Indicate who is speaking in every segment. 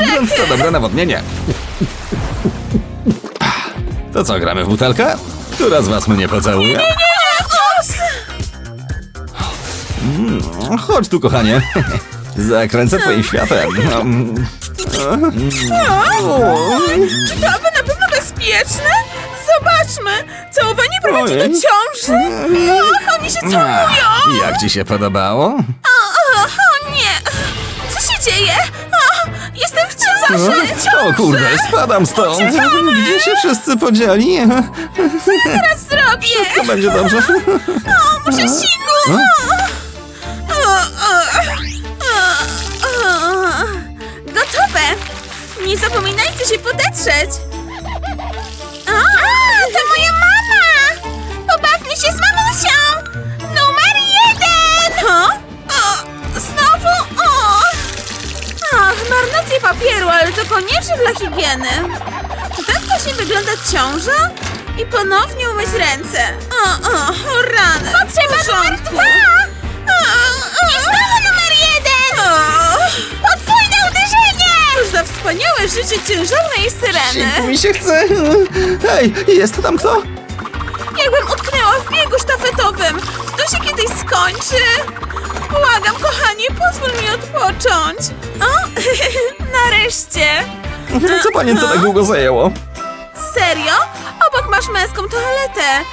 Speaker 1: Więc to dobre nawodnienie. To co, gramy w butelkę? Która z was mnie pocałuje? Mm, Chodź tu, kochanie. Zakręcę twoim światem. Mm.
Speaker 2: Czy to aby na pewno bezpieczne? Zobaczmy! Całowanie prowadzi do
Speaker 1: Ojej.
Speaker 2: ciąży! Och, oni się całują!
Speaker 1: Jak ci się podobało?
Speaker 2: O, o, o nie! Co się dzieje? O, ciąży!
Speaker 1: O kurde, spadam stąd. Gdzie się wszyscy podzieli?
Speaker 2: Teraz zrobię!
Speaker 1: To będzie dobrze.
Speaker 2: O, muszę siku!
Speaker 1: No.
Speaker 2: Gotowe! Nie zapominajcie się podetrzeć! Ale to koniecznie dla higieny. Czy tak właśnie wygląda ciąża? I ponownie umyć ręce. O, o, o rany. Potrzeba numer dwa! I znowu numer jeden! Podwójne uderzenie! Cóż za wspaniałe życie ciężarnej syreny.
Speaker 1: Siku mi się chce. Hej, jest tam kto?
Speaker 2: Jakbym utknęła w biegu sztafetowym. To się kiedyś skończy? Błagam, kochanie, pozwól mi odpocząć. O, nareszcie.
Speaker 1: Co panience tak długo zajęło?
Speaker 2: Serio? Obok masz męską toaletę.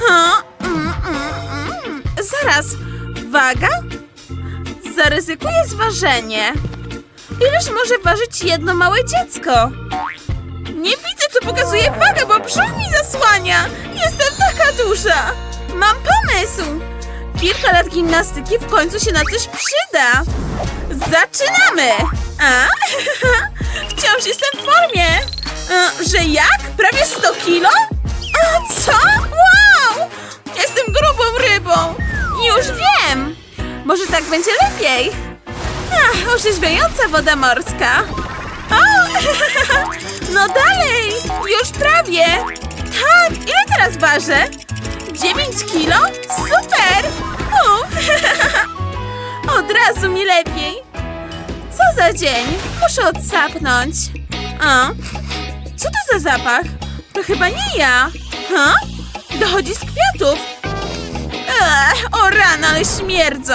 Speaker 2: Ha? Mm, mm, mm. Zaraz. Waga? Zaryzykuję zważenie. Ileż może ważyć jedno małe dziecko? Nie widzę, co pokazuje waga, bo brzuch mi zasłania. Jestem taka duża. Mam pomysł. Kilka lat gimnastyki w końcu się na coś przyda. Zaczynamy! A? Wciąż jestem w formie. E, Że jak? Prawie 100 kilo? A co? Wow! Jestem grubą rybą. Już wiem. Może tak będzie lepiej. Ach, orzeźwiająca woda morska. O! No dalej! Już prawie! Tak, ile teraz ważę? 9 kilo? Super! Razu mi lepiej. Co za dzień? Muszę odsapnąć. A? Co to za zapach? To chyba nie ja. Ha? Dochodzi z kwiatów. Ech, o rana, ale śmierdzą.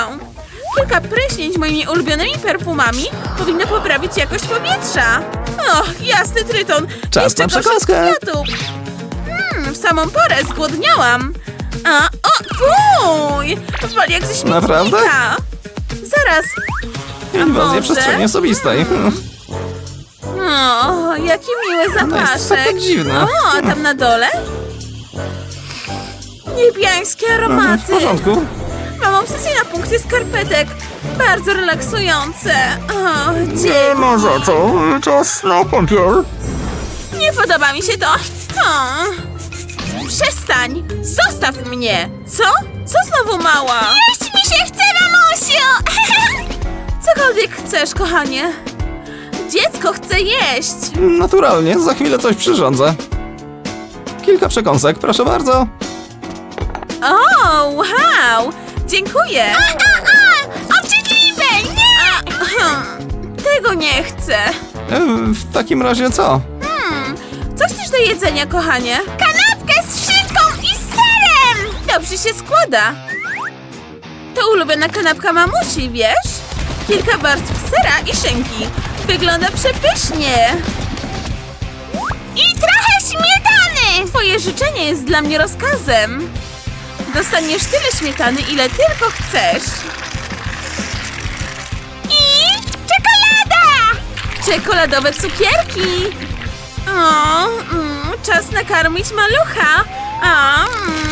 Speaker 2: Kilka pryśnięć moimi ulubionymi perfumami powinno poprawić jakość powietrza. Och, jasny tryton.
Speaker 1: Czas
Speaker 2: Jeszcze
Speaker 1: na przekąskę.
Speaker 2: kwiatów. Hmm, w samą porę zgłodniałam. A, o, fuj! Wali jak ze śmietnika.
Speaker 1: Naprawdę?
Speaker 2: Zaraz. A
Speaker 1: Inwazja przestrzeni osobistej.
Speaker 2: O, jaki miły
Speaker 1: Ona jest
Speaker 2: zapaszek.
Speaker 1: taka dziwna.
Speaker 2: O, a tam na dole? Niebiańskie
Speaker 1: W
Speaker 2: aromaty.
Speaker 1: porządku.
Speaker 2: Mam obsesję na punkcie skarpetek. Bardzo relaksujące. O,
Speaker 1: Nie
Speaker 2: dzień.
Speaker 1: ma za co. Czas na kąpiel.
Speaker 2: Nie podoba mi się to. O. Przestań. Zostaw mnie. Co? Co znowu mała? Jeść mi się chce, mamusiu. Cokolwiek chcesz, kochanie. Dziecko chce jeść.
Speaker 1: Naturalnie, za chwilę coś przyrządzę. Kilka przekąsek, proszę bardzo.
Speaker 2: O, wow! Dziękuję! A, a, a! Obrzydliwe! Nie! tego nie chcę.
Speaker 1: E, W takim razie co?
Speaker 2: Hmm, coś też do jedzenia, kochanie? Kanapkę z szynką i serem! Dobrze się składa. To ulubiona kanapka mamusi, wiesz? Kilka warstw sera i szynki. Wygląda przepysznie. I trochę śmietany! Twoje życzenie jest dla mnie rozkazem. Dostaniesz tyle śmietany, ile tylko chcesz. I czekolada! Czekoladowe cukierki! O, mm, czas nakarmić malucha. Mm, mm.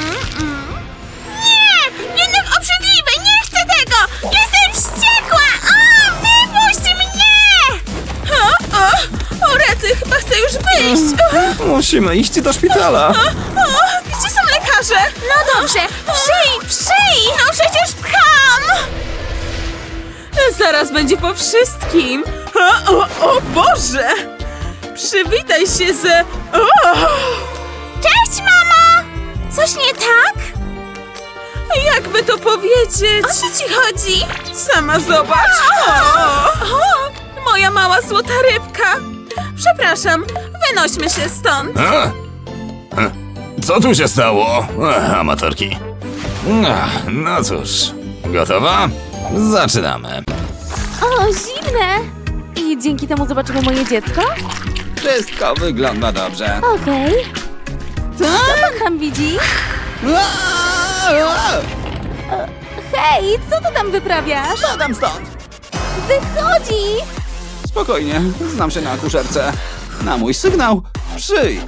Speaker 2: O, o, o rety, chyba chcę już wyjść. O,
Speaker 1: Musimy iść do szpitala.
Speaker 2: o, gdzie są lekarze? No dobrze, przyj, przyj! No przecież pcham! Zaraz będzie po wszystkim. O, o, o Boże! Przywitaj się ze... O! Cześć, mamo! Coś nie tak? Jakby to powiedzieć? O co ci chodzi? Sama zobacz. O, o,
Speaker 3: Moja mała złota rybka! Przepraszam, wynośmy się stąd.
Speaker 1: A? A? Co tu się stało? Ech, amatorki. Ach, No cóż, gotowa? Zaczynamy.
Speaker 4: O, zimne! I dzięki temu zobaczymy moje dziecko?
Speaker 1: Wszystko wygląda dobrze.
Speaker 4: Okej. Co pan tam widzi? Hej, co ty tam wyprawiasz?
Speaker 1: Spadam stąd.
Speaker 4: Wychodzi!
Speaker 1: Spokojnie, znam się na akuszerce. Na mój sygnał, przyj.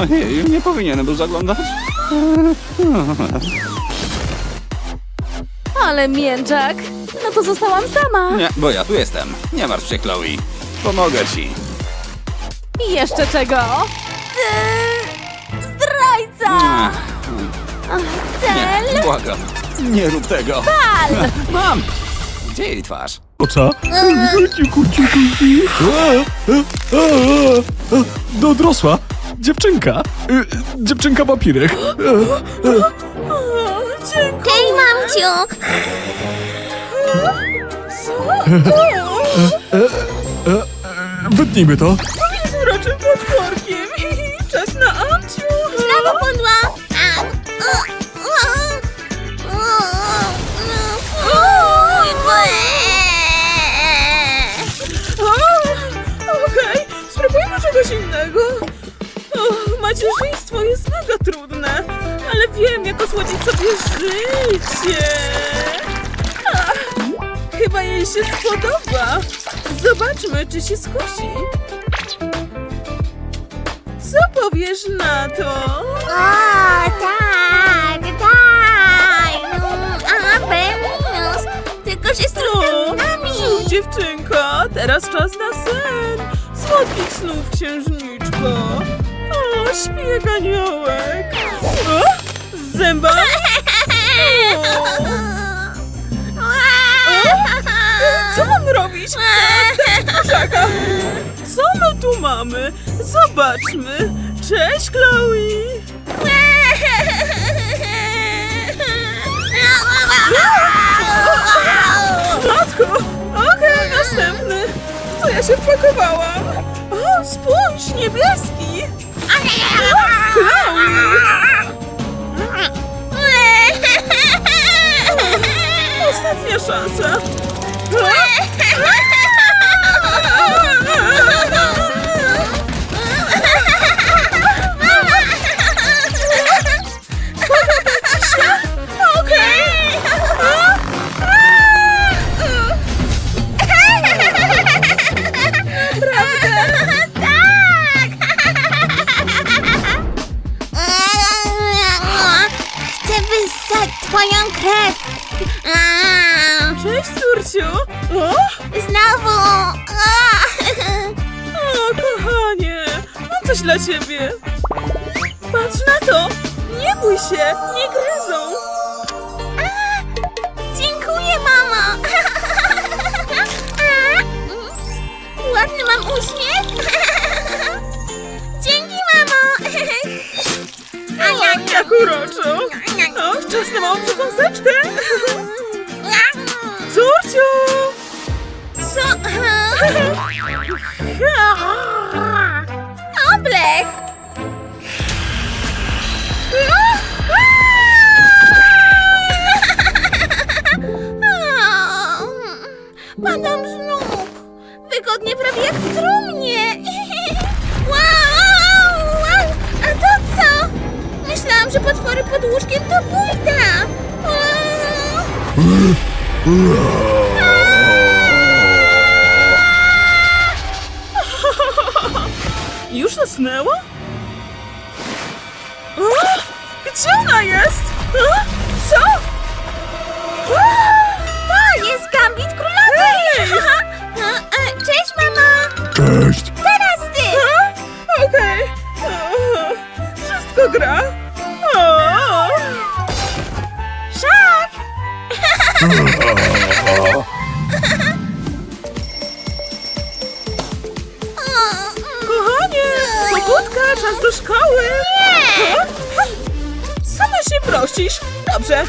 Speaker 1: Ojej, nie powinienem był zaglądać.
Speaker 4: Ale mięczak. No to zostałam sama.
Speaker 1: Nie, bo ja tu jestem. Nie martw się, Chloe. Pomogę ci.
Speaker 4: I jeszcze czego? Ty... Zdrajca!
Speaker 1: Ech,
Speaker 4: Cel!
Speaker 1: Nie, błagam. Nie rób tego.
Speaker 4: Pal!
Speaker 1: Mam! Gdzie jej twarz?
Speaker 5: Co? Ciku, ciku, ciku. A, a, a, a. Dorosła. Dziewczynka. Y, Dziewczynka wampirek.
Speaker 3: O, dziękuję.
Speaker 4: Hej, mamciu!
Speaker 5: Wytnijmy to.
Speaker 3: Z uroczym potworkiem. Czas na amciu.
Speaker 4: Prawo pudła!
Speaker 3: O, macierzyństwo jest mega trudne, ale wiem, jak osłodzić sobie życie. Ach, chyba jej się spodoba. Zobaczmy, czy się skusi. Co powiesz na to?
Speaker 4: O, tak, tak! A, Beminus! Tylko się
Speaker 3: O, cóż, dziewczynka, teraz czas na sen. Słodkich snów, księżniczko. O, śpi jak aniołek. O, z zębami? Co mam robić? Kurzaka. Co my tu mamy? Zobaczmy. Cześć, Chloe. Matko, okej, następny. W Co ja się wpakowałam? O, spójrz, niebieski. Ostatnia szansa. dla ciebie. Patrz na to. Nie bój się, nie gryzą.
Speaker 4: Dziękuję, mamo! Ładny mam uśmiech? Dzięki, mamo!
Speaker 3: O, jak uroczo. O, czas na małą przekąseczkę. Córciu.
Speaker 4: Co? Padam z nóg. Wygodnie prawie jak w trumnie. Wow, a to co? Myślałam, że potwory pod łóżkiem to bójda.
Speaker 3: Już zasnęła? Gdzie ona jest? Dobrze.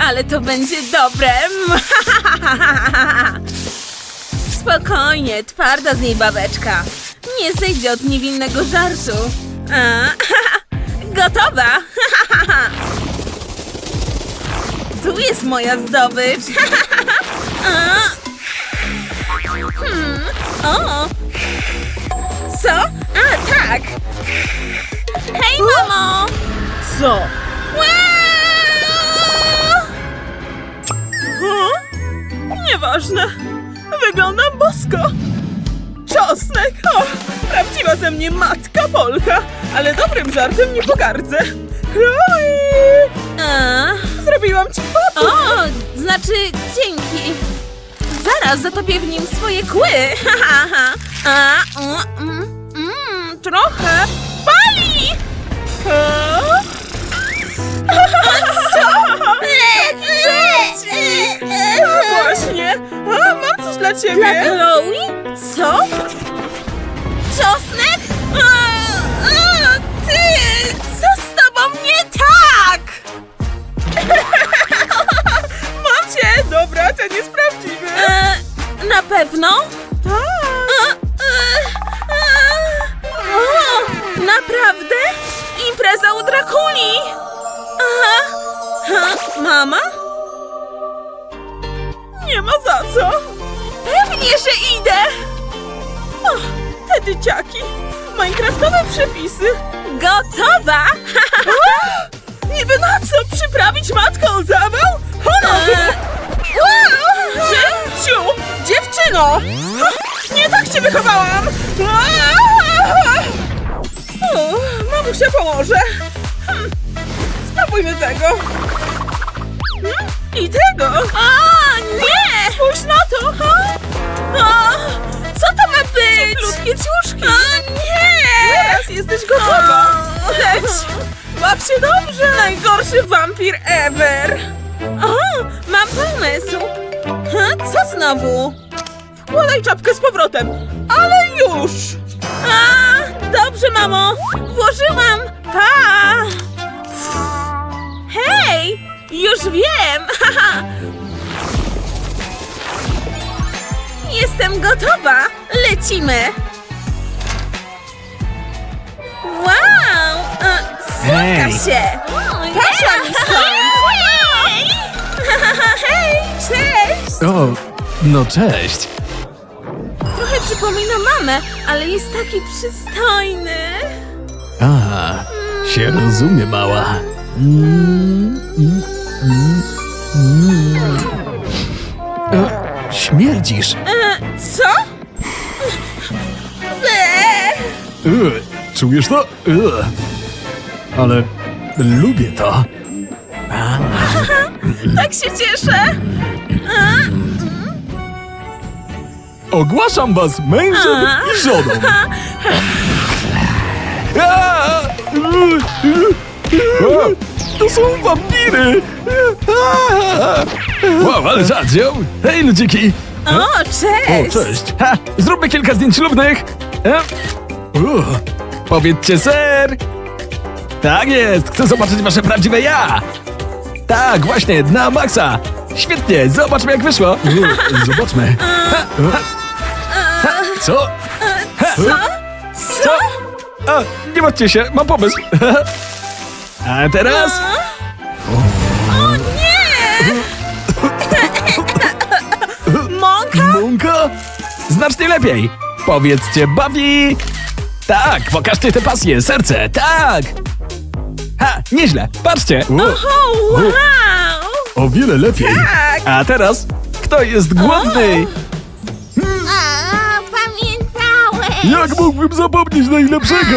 Speaker 2: Ale to będzie dobre. Spokojnie, twarda z niej babeczka. Nie zejdzie od niewinnego żartu. A, gotowa. Tu jest moja zdobycz. Hmm. O. Co? A, tak. Hej, mamo! Co? O? Nieważne. Wyglądam bosko. Czosnek! O, prawdziwa ze mnie matka Polka, ale dobrym żartem nie pogardzę. Chloe! Zrobiłam ci pokój. O, znaczy dzięki. Zaraz zatopię w nim swoje kły. Ha, ha, ha. A, o, mm, mm, trochę pali. A? No właśnie. A, mam coś dla ciebie. Dla Chloe? Co? Czosnek? A, ty! Co z tobą nie tak? Mam cię! Dobra, ten jest prawdziwy. na pewno? Tak. O, naprawdę? Impreza u Drakuli! Aha. Ha, mama? Za co. Pewnie, że idę. O, te dzieciaki. Minecraftowe przepisy. Gotowa! Niby na co? Przyprawić matkę o zawał? Ciu, dziewczyno! Nie tak cię wychowałam! O, mamusia pomoże. Hmm, Spróbujmy tego. Hmm, I tego. A, nie! Spójrz na to! Ha? A, co to ma być? Cieplutkie ciuszki. A, nie! Teraz jesteś gotowa. Leć! Baw się dobrze! Najgorszy wampir ever! O, mam pomysł! Ha, co znowu? Wkładaj czapkę z powrotem, ale już! A, dobrze, mamo! Włożyłam! Pa! Hej! Już wiem! Jestem gotowa! Lecimy! Wow! E, Słucha
Speaker 5: Hej.
Speaker 2: się! Mi stąd! Hej! Cześć!
Speaker 5: O, no cześć.
Speaker 2: Trochę przypomina mamę, ale jest taki przystojny.
Speaker 5: A, się rozumie, mała. Mm, mm, mm, mm. E, Śmierdzisz.
Speaker 2: E, co? Ble.
Speaker 5: E, Czujesz to? E, Ale lubię to.
Speaker 2: Tak się cieszę.
Speaker 5: Ogłaszam was mężem i żoną. A! To są wampiry! A! Wow, ale wziął. Hej, ludziki!
Speaker 2: O,
Speaker 5: O,
Speaker 2: cześć.
Speaker 5: cześć! Ha, zróbmy kilka zdjęć ślubnych! E? Powiedzcie ser! Tak jest! Chcę zobaczyć wasze prawdziwe ja! Tak, właśnie, na maksa! Świetnie, zobaczmy jak wyszło! Zobaczmy. Ha, ha, ha, co? Ha,
Speaker 2: Co?
Speaker 5: Co? A, nie martwcie się, mam pomysł. A teraz?
Speaker 2: O!
Speaker 5: Drużynko? Znacznie lepiej. Powiedzcie bawi. Tak, pokażcie te pasje, serce, tak. Ha, nieźle, patrzcie.
Speaker 2: O, wow!
Speaker 5: O wiele lepiej.
Speaker 2: Tak.
Speaker 5: A teraz, kto jest głodny?
Speaker 4: A, pamiętałem!
Speaker 5: Jak mógłbym zapomnieć najlepszego?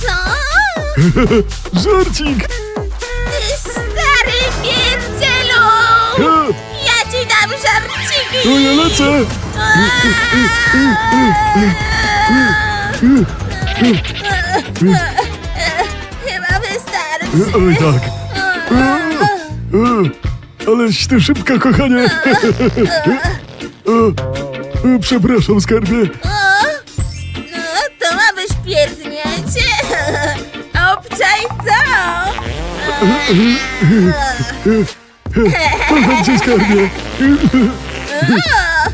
Speaker 4: Co?
Speaker 5: Żarcik.
Speaker 4: Żarciki!
Speaker 5: ja lecę.
Speaker 4: Chyba wystarczy.
Speaker 5: Oj tak. Aleś ty szybka, kochanie. Przepraszam, skarbie.
Speaker 4: No, to ma być pierdnięcie. Obczaj to!
Speaker 5: Kocham cię, skarbie.
Speaker 2: Mm-hmm.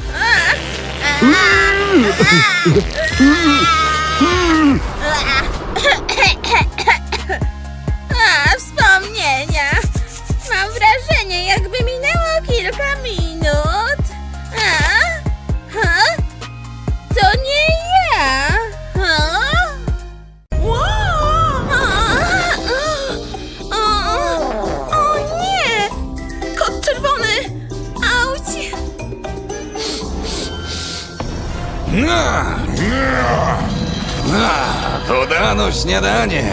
Speaker 1: Podano śniadanie.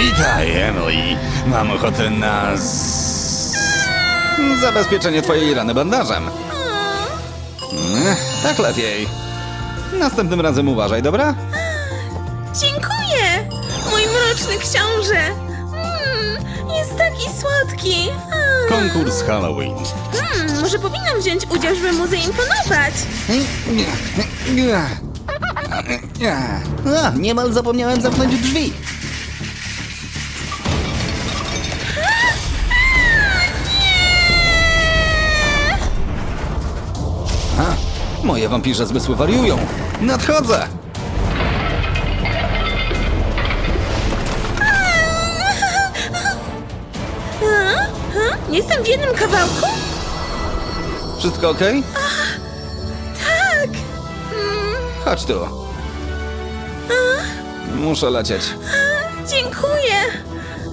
Speaker 1: Witaj, Emily. Mam ochotę na... z- Zabezpieczenie twojej rany bandażem. Tak lepiej. Następnym razem uważaj, dobra?
Speaker 2: Dziękuję! Mój mroczny książę! Jest taki słodki! Mm,
Speaker 1: Konkurs Halloween.
Speaker 2: mm, może powinnam wziąć udział, żeby mu zaimponować.
Speaker 1: A, niemal zapomniałem zamknąć drzwi. A, moje wampirze zmysły wariują. Nadchodzę!
Speaker 2: Jestem w jednym kawałku?
Speaker 1: Wszystko okej?
Speaker 2: Tak! Mm,
Speaker 1: Chodź tu. Muszę lecieć.
Speaker 2: dziękuję!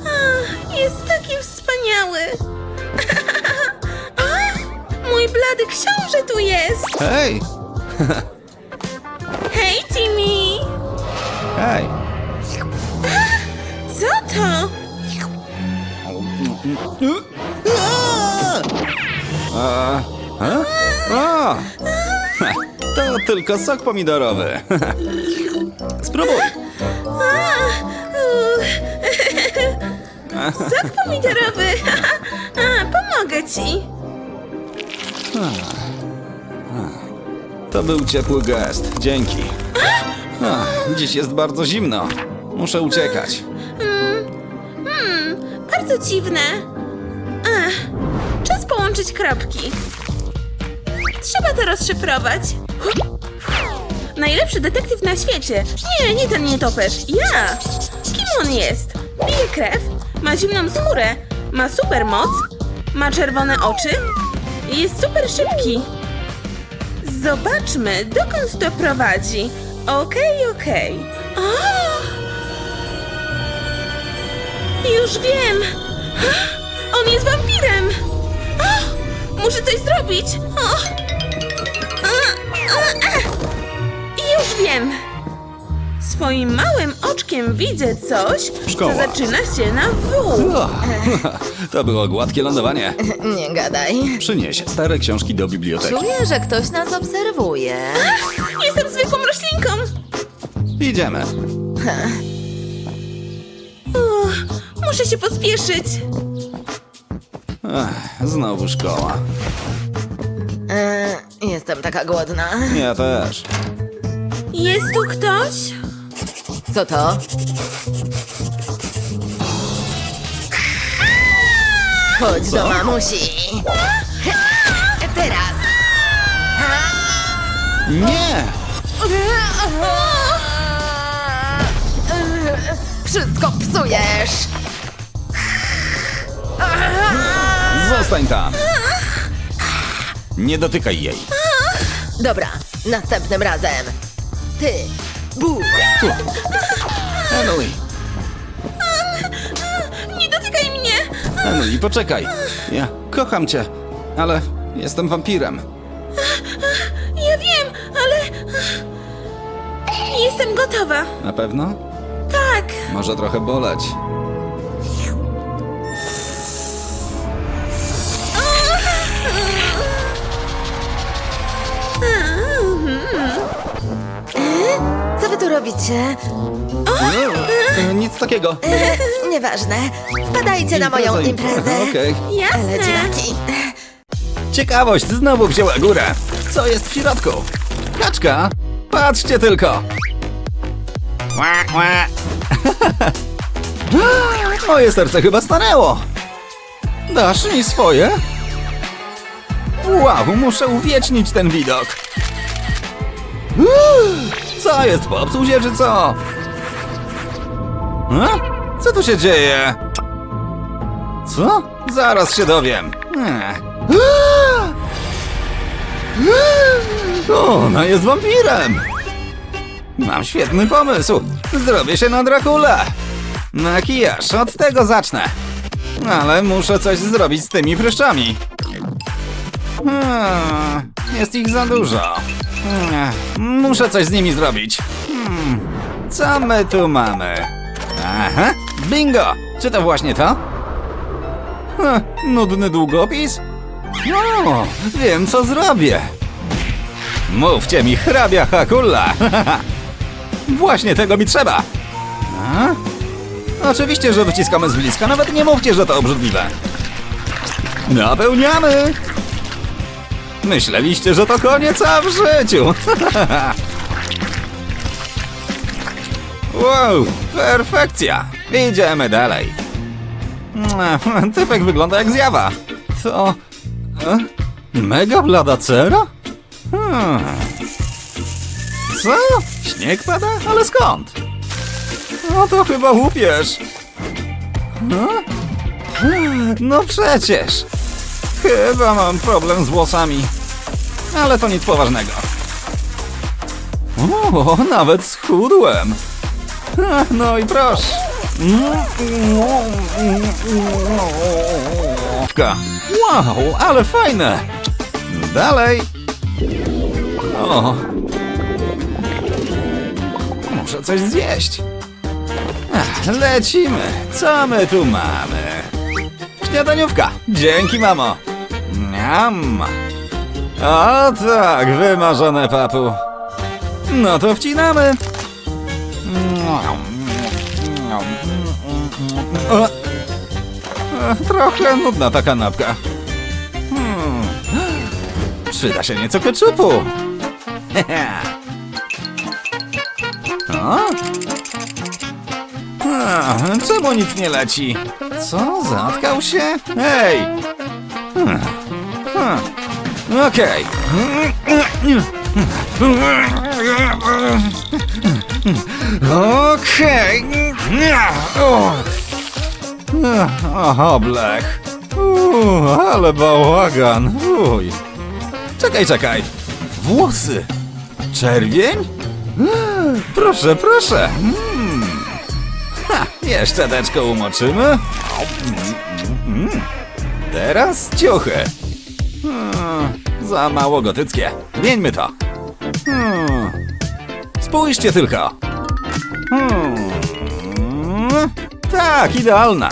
Speaker 2: A, jest taki wspaniały! A, mój blady książę tu jest!
Speaker 1: Hej!
Speaker 2: Hej, Timmy!
Speaker 1: Hej!
Speaker 2: Co to?
Speaker 1: A, a? A! Ha, To tylko sok pomidorowy. Spróbuj.
Speaker 2: A. Sok pomidorowy! A, pomogę ci!
Speaker 1: To był ciepły gest. Dzięki. A, dziś jest bardzo zimno. Muszę uciekać.
Speaker 2: Hmm, bardzo dziwne. Połączyć kropki. Trzeba to rozszyfrować. Najlepszy detektyw na świecie. Nie, nie ten nietoperz. Ja. Kim on jest? Pije krew, ma zimną skórę, ma super moc, ma czerwone oczy jest super szybki. Zobaczmy, dokąd to prowadzi. Okej, okej. O! Już wiem! On jest wampirem! Muszę coś zrobić! O. A. Już wiem! Swoim małym oczkiem widzę coś,
Speaker 1: Szkoła.
Speaker 2: co zaczyna się na W.
Speaker 1: O, to było gładkie lądowanie.
Speaker 6: Nie gadaj.
Speaker 1: Przynieś stare książki do biblioteki.
Speaker 6: Czuję, że ktoś nas obserwuje.
Speaker 2: Jestem zwykłą roślinką!
Speaker 1: Idziemy.
Speaker 2: Uff, muszę się pospieszyć.
Speaker 1: Ech, znowu szkoła.
Speaker 6: E, jestem taka głodna.
Speaker 1: Ja też.
Speaker 2: Jest tu ktoś?
Speaker 6: Co to? Chodź do mamusi. Teraz.
Speaker 1: Nie!
Speaker 6: wszystko psujesz!
Speaker 1: Zostań tam. Nie dotykaj jej.
Speaker 6: Dobra, następnym razem. Ty, bu!
Speaker 1: Emily,
Speaker 2: Nie dotykaj mnie!
Speaker 1: Emily, poczekaj. Ja kocham cię, ale jestem wampirem.
Speaker 2: Ja wiem, ale... Jestem gotowa.
Speaker 1: Na pewno?
Speaker 2: Tak.
Speaker 1: Może trochę boleć.
Speaker 6: Tu robicie?
Speaker 1: E, Nic takiego.
Speaker 6: E, nieważne. Wpadajcie na moją imprezę.
Speaker 1: Okej.
Speaker 2: Jasne.
Speaker 6: Dziwaki.
Speaker 1: Ciekawość znowu wzięła górę. Co jest w środku? Kaczka? Patrzcie tylko. Ła, ła. Moje serce chyba stanęło. Dasz mi swoje? Wow, muszę uwiecznić ten widok. Uuu, Co jest, popsuł się czy co? A? Co tu się dzieje? Co? Zaraz się dowiem. Ona jest wampirem! Mam świetny pomysł. Zrobię się na Dracula. Makijaż, od tego zacznę. Ale muszę coś zrobić z tymi pryszczami. Hmm, jest ich za dużo. Hmm, Muszę coś z nimi zrobić. Hmm, Co my tu mamy? Aha, bingo! Czy to właśnie to? Nudny długopis? No, wiem co zrobię. Mówcie mi, hrabia Hakulla. Właśnie tego mi trzeba. A? Oczywiście, że wyciskamy z bliska, nawet nie mówcie, że to obrzydliwe. Napełniamy! Myśleliście, że to koniec, a w życiu. wow, perfekcja. Idziemy dalej. Typek wygląda jak zjawa. To... E? Mega blada cera? Hmm. Co? Śnieg pada? Ale skąd? No to chyba łupież. Hmm? No przecież. Chyba mam problem z włosami. Ale to nic poważnego. O, nawet schudłem. No i proszę. Wow, ale fajne. Dalej. O. Muszę coś zjeść. Lecimy. Co my tu mamy? Śniadaniówka. Dzięki, mamo. Niam. O tak, wymarzone papu. No to wcinamy. Trochę nudna ta kanapka. Hmm. Przyda się nieco keczupu. o? A, czemu nic nie leci? Co? Zatkał się? Hej! Hmm. Okej. Okej. O. Aha, blech. Uuu, ale bałagan. Uj. Czekaj, czekaj. Włosy. Czerwień? Proszę, proszę. Mm. Ha, jeszcze teczko umoczymy. Mm. Teraz ciuchy. Hmm, za mało gotyckie. Zmieńmy to. Hmm. Spójrzcie tylko. Hmm. Tak, idealna.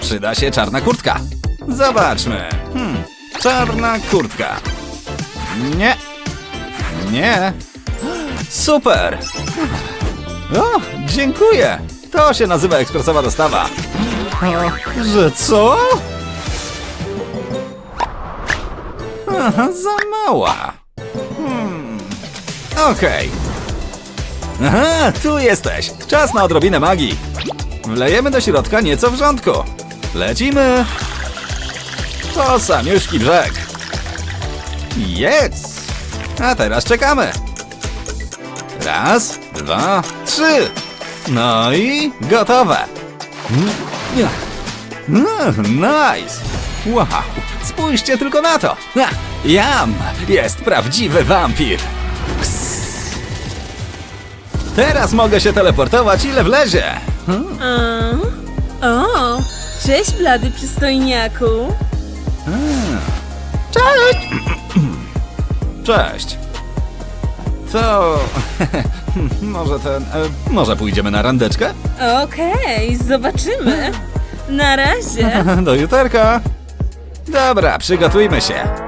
Speaker 1: Przyda się czarna kurtka. Zobaczmy. Hmm. Czarna kurtka. Nie. Nie. Super. O, dziękuję. To się nazywa ekspresowa dostawa. Że co? Aha, za mała. Hmm. Okej. Aha, tu jesteś. Czas na odrobinę magii. Wlejemy do środka nieco wrzątku. Lecimy. To samiuszki brzeg. Jest. A teraz czekamy. Raz, dwa, trzy. No i gotowe. Mm, Nice! Wow, spójrzcie tylko na to! Jam jest prawdziwy wampir! Ks. Teraz mogę się teleportować ile wlezie!
Speaker 2: A? O, cześć blady przystojniaku.
Speaker 1: Cześć! Cześć! To... może ten... E, może pójdziemy na randeczkę?
Speaker 2: Okej, zobaczymy. Na razie.
Speaker 1: Do jutarka! Dobra, przygotujmy się.